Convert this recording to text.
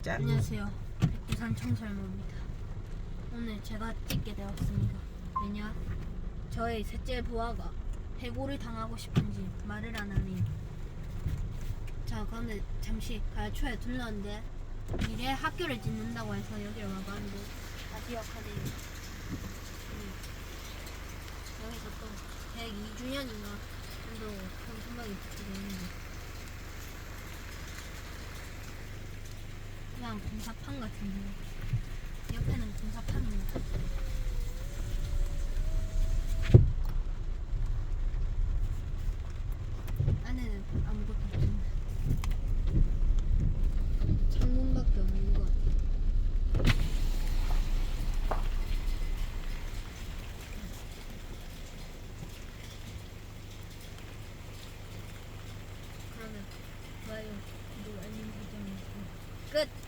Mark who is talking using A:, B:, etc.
A: 자,
B: 안녕하세요. 백두산 청설모입니다. 오늘 제가 찍게 되었습니다. 왜냐? 저의 셋째 부하가 해고를 당하고 싶은지 말을 안 하니. 자, 그런데 잠시 가야초에 들렀는데 미래 학교를 짓는다고 해서 여기를 와봤는데 다시 역하네요. 음. 여기서 또 102주년인가 한다고 큰 생각이 붙게 되는데. 그냥 공사판 같은데 옆에는 공사판입니다. 안에는 아무것도 없습니다. 창문밖에 없는 것. 그러면 좋아요, 구독, 알림 설정 해주세요. 끝!